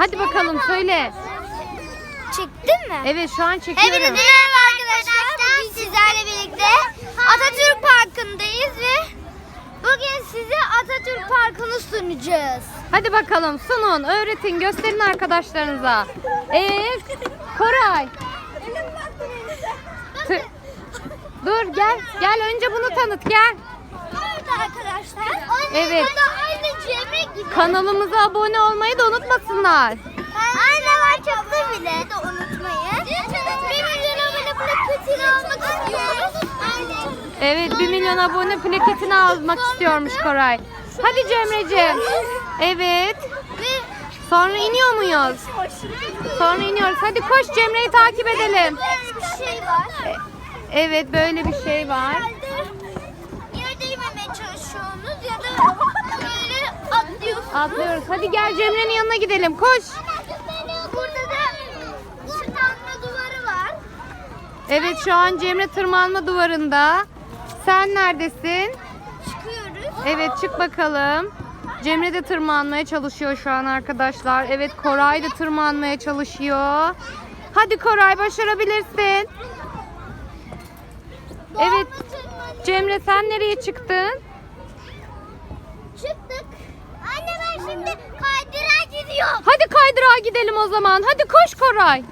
Hadi bakalım söyle. Çektin mi? Evet şu an Hepinize çekiyorum. merhaba arkadaşlar. Bugün sizlerle birlikte Atatürk Parkı'ndayız ve bugün size Atatürk Parkı'nı sunacağız. Hadi bakalım sunun, öğretin, gösterin arkadaşlarınıza. Ee, Koray. Dur gel, gel önce bunu tanıt gel. Evet arkadaşlar. Evet. Da aynı Cemre gibi. Kanalımıza abone olmayı da unutmasınlar. Aynen var çıktı bile de unutmayın. Bir milyon abone plaketini almak istiyoruz. Evet 1 milyon abone plaketini almak istiyormuş Koray. Hadi Cemre'ciğim. Evet. Ve Sonra iniyor muyuz? Sonra iniyoruz. Hadi koş Cemre'yi takip edelim. bir şey var. Evet böyle bir şey var. Atlıyoruz. Hadi gel Cemre'nin yanına gidelim. Koş. Burada da tırmanma duvarı var. Evet şu an Cemre tırmanma duvarında. Sen neredesin? Çıkıyoruz. Evet çık bakalım. Cemre de tırmanmaya çalışıyor şu an arkadaşlar. Evet Koray da tırmanmaya çalışıyor. Hadi Koray başarabilirsin. Evet Cemre sen nereye çıktın? Çıktık. Anne ben şimdi kaydırağa gidiyorum. Hadi kaydırağa gidelim o zaman. Hadi koş Koray.